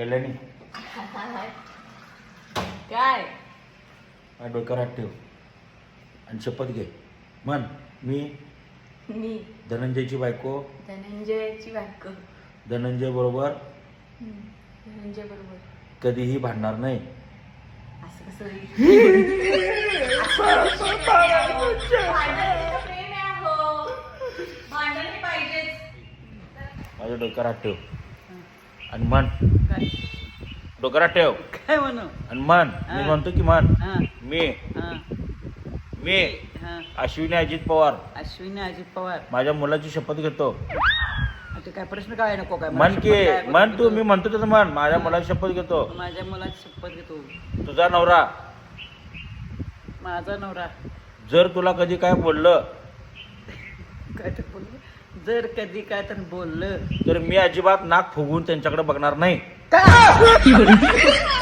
कल्याणी. काय? डोक्यावर हात ठेव. आणि शपथ घे. म्हण मी मी. धनंजयची बायको. धनंजयची बायको. धनंजय बरोबर. धनंजय बरोबर. कधीही भांडणार नाही. असं कसं होईल? भांडण तर प्रेम आहे अहो. भांडण हे पाहिजेच. माझ्या डोक्यावर हात ठेव. आणि म्हण. काय? हात ठेव. काय म्हणू? आणि म्हण. मी. म्हणतो की म्हण. हा. मी. हा. मी. हा. अश्विनी अजित पवार. अश्विनी अजित पवार. माझ्या मुलाची शपथ घेतो. ते काय प्रश्न काय नको काय म्हण की म्हण तू? मी म्हणतो तसं म्हण. माझ्या मुलाची शपथ घेतो. माझ्या मुलाची शपथ घेतो. तुझा नवरा. माझा नवरा. जर तुला कधी काय बोललं. काय तर बोललं जर कधी काय तर बोललं. तर मी अजिबात नाक फुगवून त्यांच्याकडे बघणार नाही.